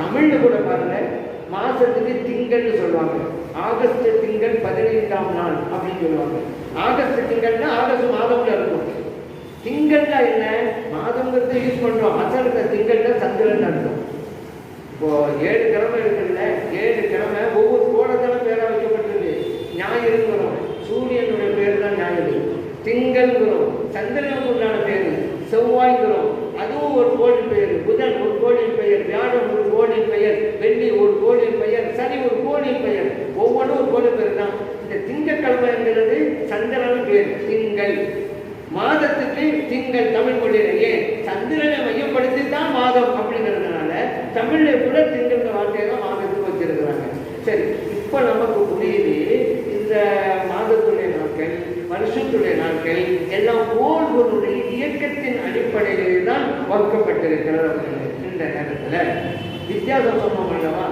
தமிழ்ல கூட பாருங்க மாசத்துக்கு திங்கள்னு சொல்லுவாங்க. ஆகஸ்ட் திங்கள் பதினைந்தாம் நாள் அப்படின்னு சொல்லுவாங்க. ஆகஸ்ட் திங்கள்னா ஆகஸ்ட் மாதம்ல இருக்கும். திங்கள்னா என்ன? மாதங்கிறது யூஸ் பண்றோம். அசலுக்கு திங்கள்னா சந்திரன் அர்த்தம். இப்போ ஏழு கிழமை இருக்குல்ல ஏழு கிழமை ஒவ்வொரு கோடத்தனம் பேரா வைக்கப்பட்டிருக்கு. ஞாயிறுங்கிறோம். சூரியனுடைய பேர் தான் ஞாயிறு. திங்கள்ங்கிறோம். சந்திரனுக்கு உண்டான பேர். செவ்வாய்ங்கிறோம். அதுவும் ஒரு கோடி பேர். புதன் ஒரு பெயர் வியாழன் ஒரு கோடின் பெயர் வெள்ளி ஒரு கோடின் பெயர் சனி ஒரு கோடின் பெயர். ஒவ்வொன்றும் ஒரு கோடின் பெயர் தான். இந்த திங்கட்கிழமைங்கிறது சந்திரன் பேர் திங்கள். மாதத்துக்கு திங்கள் தமிழ் மொழியில ஏன்? சந்திரனை மையப்படுத்தி தான் மாதம் அப்படிங்கிறதுனால தமிழ்ல கூட திங்கள்ன்ற வார்த்தையை தான் மாதத்துக்கு வச்சிருக்கிறாங்க. சரி இப்போ நமக்கு புரியுது இந்த மாதத்துடைய நாட்கள் வருஷத்துடைய நாட்கள் எல்லாம் ஓர்வருடைய இயக்கத்தின் அடிப்படையில் தான் வகுக்கப்பட்டிருக்கிறது அப்படின்னு இந்த நேரத்துல வித்தியாசம் அல்லவா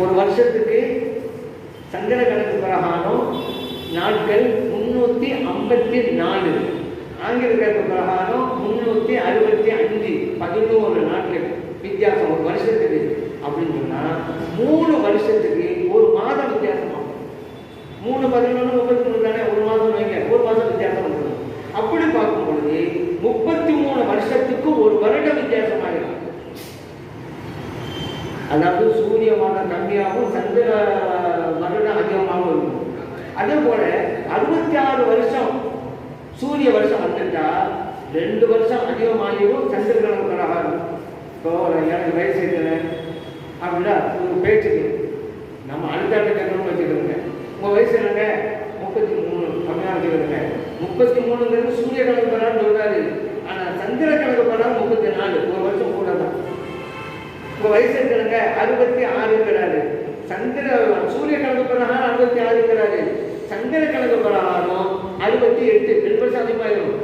ஒரு வருஷத்துக்கு சந்திர கணக்கு பிரகாரம் நாட்கள் முன்னூத்தி ஐம்பத்தி நாலு. ஆங்கில கணக்கு பிரகாரம் முன்னூத்தி அறுபத்தி அஞ்சு. பதினோரு நாட்கள் வித்தியாசம் ஒரு வருஷத்துக்கு அப்படின்னு சொன்னா மூணு வருஷத்துக்கு ஒரு மாதம் வித்தியாசமாகும். மூணு பதினொன்று முப்பத்தி மூணு தானே ஒரு மாதம் வைங்க ஒரு மாதம் வித்தியாசம் வந்துடும் அப்படி பார்க்கும் பொழுது முப்பத்தி மூணு வருஷத்துக்கு ஒரு வருடம் வித்தியாசமாயிடும் அதாவது சூரிய மாதம் கம்மியாகவும் சந்திர வருடம் அதிகமாகவும் இருக்கும். அதே போல அறுபத்தி ஆறு வருஷம் சூரிய வருஷம் வந்துட்டா ரெண்டு வருஷம் அதிகமாகியும் சந்திரகிழமை இருக்கும். இப்போ எனக்கு வயசு இருக்கிறேன் அப்படின்னா ஒரு பேச்சுக்கு நம்ம அடுத்தாட்ட கேட்கணும்னு வச்சுக்கிறோங்க உங்கள் வயசு என்னங்க? முப்பத்தி மூணு கம்மியாக வச்சுக்கிறோங்க முப்பத்தி மூணுங்கிறது சூரிய கணக்கு பிரகாரம் சொல்றாரு. ஆனால் சந்திர கணக்கு படம் முப்பத்தி நாலு ஒரு வருஷம் கூட தான். உங்க வயசு இருக்கிறங்க அறுபத்தி ஆறுங்கிறாரு சந்திர சூரிய கணக்கு பிரகாரம் அறுபத்தி இருக்கிறாரு. சங்கர கணக்கு பிரகாரம் அறுபத்தி எட்டு ரெண்டு வருஷம் அதிகமாயிரும்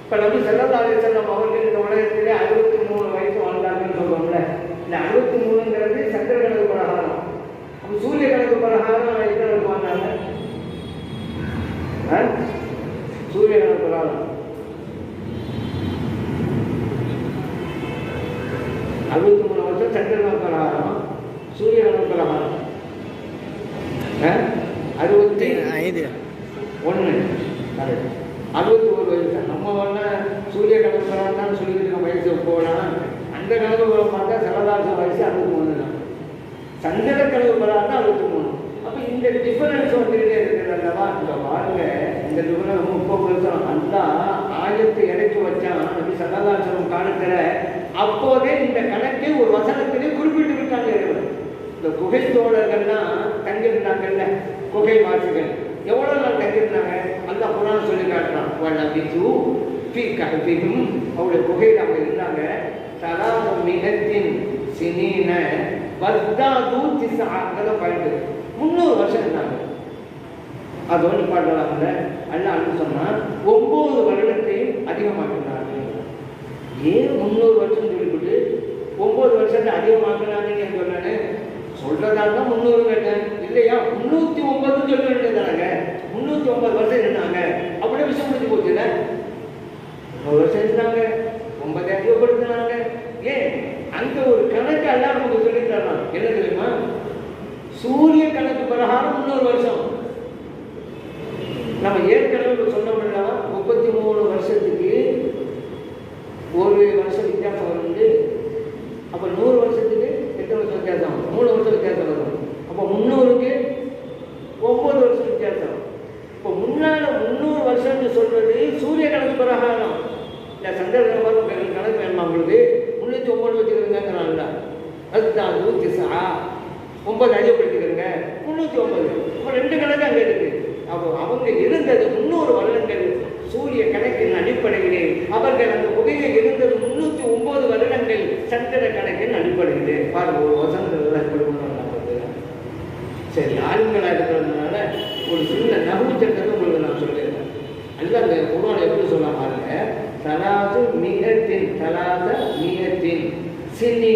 இப்ப நம்ம செல்லதாலே செல்லம் அவர்கள் இந்த உலகத்திலே அறுபத்தி மூணு வயசு வாழ்ந்தாங்கன்னு சொல்லுவாங்கல்ல இந்த அறுபத்தி மூணுங்கிறது சந்திர கணக்கு பிரகாரம் சூரிய கணக்கு பிரகாரம் எத்தனை வாழ்ந்தாங்க ஆ? சூரிய கணக்கு பிரகாரம் அறுபத்தி மூணு வருஷம் சந்திரன பிரகாரம் சூரியன பிரகாரம் அறுபத்தி ஐந்து. ஒன்று அறுபத்தி ஒரு வயசு. நம்ம ஒன்று சூரிய தான் சொல்லிக்கிட்டு இருக்க வயசு போகலாம் அந்த பிரகாரம் பார்த்தா செலதாச வயசு அறுபத்தி மூணு தான் சந்திர பிரகாரம் தான் அறுபத்தி மூணு அப்போ இந்த டிஃபரன்ஸ் வந்துக்கிட்டே இருக்குது அல்லவா? இந்த பாருங்க. இந்த டிஃபரன்ஸ் முப்பது வருஷம் அந்த ஆயிரத்தை இறக்கி வச்சான் அப்படி சதாதாசனம் காலத்துல அப்போதே இந்த கணக்கை ஒரு வசனத்திலே குறிப்பிட்டு விட்டாங்க இந்த குகை தோழர்கள்லாம் தங்கியிருந்தாங்கல்ல குகை வாசிகள். எவ்வளோ நாள் தங்கியிருந்தாங்க? அந்த புராணம் சொல்லி காட்டுறான். வல்லபிசு பி கல்பிகும் அவருடைய குகையில் அவங்க இருந்தாங்க. சலாம மிகத்தின் சினீன வர்தாது திசாங்கிறத பயந்து முந்நூறு வருஷம் இருந்தாங்க. அதோடு பாடலாம்ல அல்லான்னு சொன்னால் ஒன்பது வருடத்தையும் அதிகமாக்கினார்கள். ஏன் முந்நூறு வருஷம் சொல்லிவிட்டு ஒன்பது வருஷத்தை அதிகமாக்கினாங்கன்னு ஏன் சொன்னானே? சொல்றதா தான் முந்நூறு கேட்டேன். இல்லையா? முன்னூத்தி ஒன்பதுன்னு சொல்ல வேண்டியதாங்க முன்னூத்தி ஒன்பது வருஷம் இருந்தாங்க அப்படியே விஷயம் முடிஞ்சு இல்லை ஒரு வருஷம் இருந்தாங்க. ஒன்பது அதிகப்படுத்தினாங்க ஏன் அந்த ஒரு கணக்கு எல்லாம் நமக்கு சொல்லி தரலாம் என்ன தெரியுமா? சூரிய கணக்கு பிரகாரம் முந்நூறு வருஷம். நம்ம ஏற்க சொன்னோம்னா முப்பத்தி மூணு வருஷத்துக்கு ஒரு வருஷம் வித்தியாசம் வருது அப்போ நூறு வருஷத்துக்கு எத்தனை வருஷம் வித்தியாசம் மூணு வருஷம் வித்தியாசம் வரும் அப்போ முந்நூறுக்கு ஒன்பது வருஷம் வித்தியாசம் இப்போ முன்னால முந்நூறு வருஷம்னு சொல்றது சூரிய கணக்கு பிரகாரம் இல்லை நம்பர் கணக்கு கணக்கு வேணுமா உங்களுக்கு முன்னூற்றி ஒம்பது வச்சுக்கிறீங்கிறான்ல அதுதான் நூற்றி சா ஒன்பது அதிகப்படுத்திக்கிறேங்க முந்நூற்றி ஒன்பது. இப்போ ரெண்டு கணக்கு அங்கே இருக்கு அப்போ அவங்க இருந்தது முந்நூறு வருடங்கள். சூரிய கணக்கின் அடிப்படையிலே அவர்கள் அந்த புகையில் இருந்தது முந்நூற்றி ஒன்பது வருடங்கள். சந்திர கணக்கின் அடிப்படையிலே. பாருங்க ஒரு வசந்தத்தில் சரி ஆளுங்களாக இருக்கிறதுனால ஒரு சின்ன நகுச்சட்டத்தை உங்களுக்கு நான் சொல்லிடுறேன். அல்ல அந்த குரான் எப்படி சொல்ல பாருங்க. தலாது மிகத்தின் தலாத மிகத்தின் சின்ன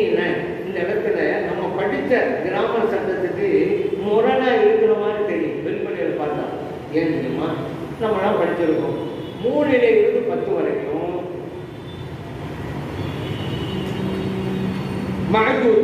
இந்த இடத்துல நம்ம படித்த கிராமர் சட்டத்துக்கு முரணா இருக்கிற மாதிரி தெரியும். வெளிப்படையில் பார்த்தா. ஏன் தெரியுமா? நம்மளாம் படிச்சிருக்கோம். மூணுல பத்து வரைக்கும் மகஜூர்